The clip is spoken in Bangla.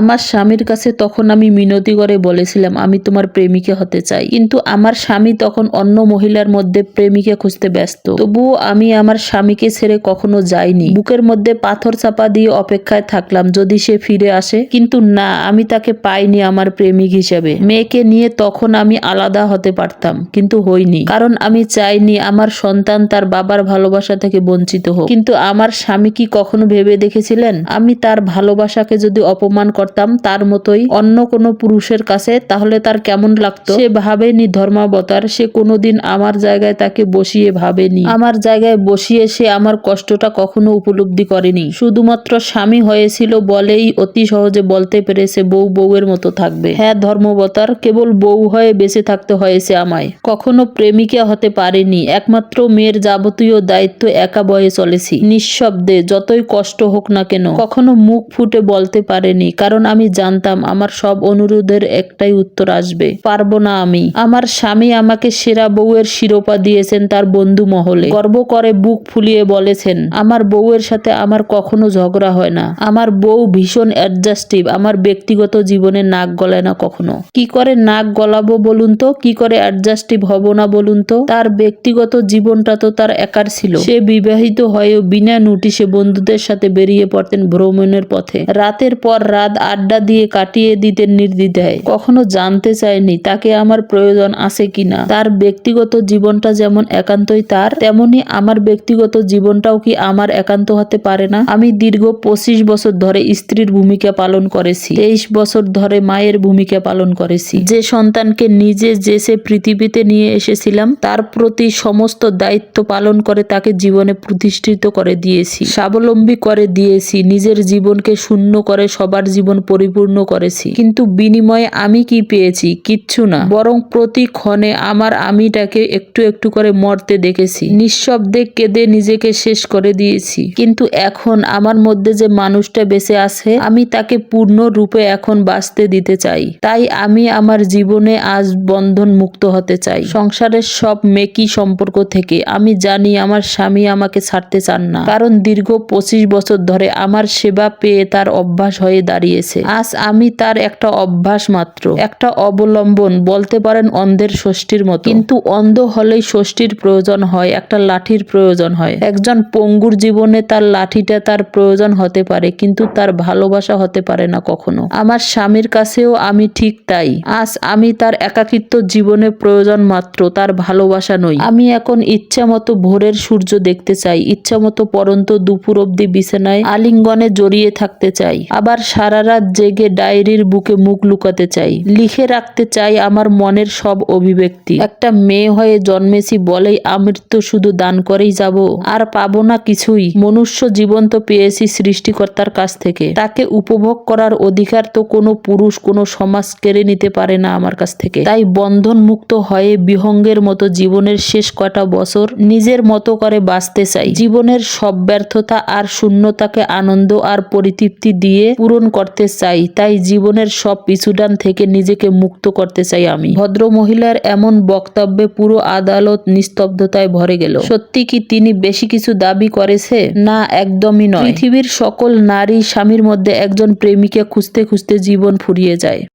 আমার স্বামীর কাছে তখন আমি মিনতি করে বলেছিলাম, আমি তোমার প্রেমিকা হতে চাই। কিন্তু আমার স্বামী তখন অন্য মহিলার মধ্যে প্রেমিকা খুঁজতে ব্যস্ত। তবুও আমি আমার স্বামীকে ছেড়ে কখনো যাইনি। বুকের মধ্যে পাথর চাপা দিয়ে অপেক্ষায় থাকলাম যদি সে ফিরে আসে। কিন্তু না, আমি তাকে পাইনি আমার প্রেমিক হিসেবে। মেয়েকে নিয়ে তখন আমি আলাদা হতে পারতাম, কিন্তু হইনি। কারণ আমি চাইনি আমার সন্তান তার বাবার ভালোবাসা থেকে বঞ্চিত হোক। কিন্তু আমার স্বামী কি কখনো ভেবে দেখেছিলেন? আমি তার ভালোবাসাকে যদি অপমান করতাম তার মতোই অন্য কোনো পুরুষের কাছে, তাহলে তার কেমন লাগতো? সে ভাবেনি ধর্মাবতার, সে কোনোদিন আমার জায়গায় তাকে বসিয়ে ভাবেনি। আমার জায়গায় বসিয়ে সে আমার কষ্টটা কখনো উপলব্ধি করেনি। শুধুমাত্র স্বামী হয়েছিল বলেই অতি সহজে বলতে পেরেছে বউ বউয়ের মতো থাকবে। হ্যাঁ ধর্মবতার, কেবল বউ হয়ে বেঁচে থাকতে হয়েছে আমায়। কখনো প্রেমিকা হতে পারেনি, একমাত্র মেয়ের যাবতীয় দায়িত্ব একা বয়ে চলেছি। নিঃশব্দে, যতই কষ্ট হোক না কেন, কখনো মুখ ফুটে বলতে পারেনি, কারণ আমি জানতাম আমার সব অনুরোধের একটাই উত্তর আসবে। পারব না আমি। আমার স্বামী আমাকে সেরা বউয়ের শিরোপা দিয়েছেন তার বন্ধু মহলে। গর্ব করে বুক ফুলিয়ে বলেছেন, আমার বউয়ের সাথে আমার কখনো ঝগড়া হয় না। আমার বউ ভীষণ অ্যাডজাস্টিভ আমার ব্যক্তিগত জীবনে নাক গলায় না কখনো। কি করে নাক গলাবো বলুন তো? কি করে অ্যাডজাস্টিভ হব না বলুন তো? তার ব্যক্তিগত জীবনটা তো তার একার ছিল। সে বিবাহিত হয়েও বিনা নোটিশে বন্ধুদের সাথে বেরিয়ে পড়তেন ভ্রমণের পথে। রাতের পর রাত আড্ডা দিয়ে কাটিয়ে দিতেন নির্দ্বিধায়। কখনো জানতে চায়নি তাকে আমার প্রয়োজন আছে কিনা। তার ব্যক্তিগত জীবনটা যেমন একান্তই তার, তেমনি আমার ব্যক্তিগত জীবনটাও কি আমার একান্ত হতে পারে না? আমি দীর্ঘ পঁচিশ বছর ধরে স্ত্রীর ভূমিকা পালন করেছি। তেইশ বছর ধরে মায়ের ভূমিকা পালন করেছি। যে সন্তানকে নিজে যে সে পৃথিবীতে নিয়ে এসেছিলাম, তার প্রতি সমস্ত দায়িত্ব পালন করে তাকে জীবনে প্রতিষ্ঠিত করে দিয়েছি। স্বাবলম্বী করে দিয়েছি। নিজের জীবনকে শূন্য করে সবার জীবন পরিপূর্ণ করেছি। কিন্তু বিনিময়ে আমি কি পেয়েছি? কিচ্ছু না। বরং প্রতি ক্ষণে আমার আমিটাকে একটু একটু করে মরতে দেখেছি। নিঃশব্দে কেঁদে নিজেকে শেষ করে দিয়েছি। কিন্তু এখন আমার মধ্যে যে মানুষটা বেঁচে আছে, আমি তাকে পূর্ণ রূপে এখন বাঁচতে দিতে চাই। তাই আমি আমার জীবনে আজ বন্ধন মুক্ত হতে চাই। সংসারের সব মেকি সম্পর্ক থেকে আমি জানি আমার স্বামী আমাকে ছাড়তে চান না। কারণ দীর্ঘ পঁচিশ বছর ধরে আমার সেবা পেয়ে তার অভ্যাস হয়ে দাঁড়িয়েছে আজ আমি তার একটা অভ্যাস মাত্র। একটা অবলম্বন, বলতে পারেন অন্ধের ষষ্ঠীর মতো। কিন্তু অন্ধ হলেই ষষ্ঠীর প্রয়োজন হয়, একটা লাঠির প্রয়োজন হয়। একজন পঙ্গুর জীবনে তার লাঠিটা তার প্রয়োজন হতে পারে, কিন্তু তার ভালোবাসা হতে পারে না কখনো। আমার স্বামীর কাছেও আমি ঠিক তাই। আজ আমি তার একাকিত্ব জীবনে প্রয়োজন মাত্র, তার ভালোবাসা নই। আমি এখন ইচ্ছা মতো ভোরের সূর্য দেখতে চাই, ইচ্ছা মতো পরন্ত দুপুর অব্দি বিছানায় আলিঙ্গনে জড়িয়ে থাকতে চাই। আবার সারা রাত জেগে ডায়েরির বুকে মুখ লুকাতে চাই। লিখে রাখতে চাই আমার মনের সব অভিব্যক্তি। একটা মেয়ে হয়ে জন্মেছি বলেই আমৃত্যু শুধু দান করেই যাব। আর পাবো না কিছুই। মনুষ্য জীবন তো পেয়েছি সৃষ্টিকর্তার কাছ থেকে। তাকে উপভোগ করার অধিকার তো কোনো পুরুষ, কোনো সমাজ কেড়ে নিতে পারে না আমার কাছ থেকে। তাই বন্ধন মুক্ত হয়ে বিহঙ্গের মতো জীবনের শেষ কটা বছর নিজের মতো করে বাঁচতে চাই। জীবনের সব ব্যর্থতা আর শূন্যতাকে আনন্দ আর পরিতৃপ্তি দিয়ে পূরণ করতে চাই, তাই জীবনের সব পিছুডান থেকে নিজেকে মুক্ত করতে চাই আমি। ভদ্র মহিলার এমন বক্তব্যে পুরো আদালত নিস্তব্ধতায় ভরে গেল। সত্যি কি তিনি বেশি কিছু দাবি করেছে? না, একদমই নয়। পৃথিবীর সকল নারী স্বামীর মধ্যে একজন প্রেমিকে খুঁজতে খুঁজতে জীবন ফুরিয়ে যায়।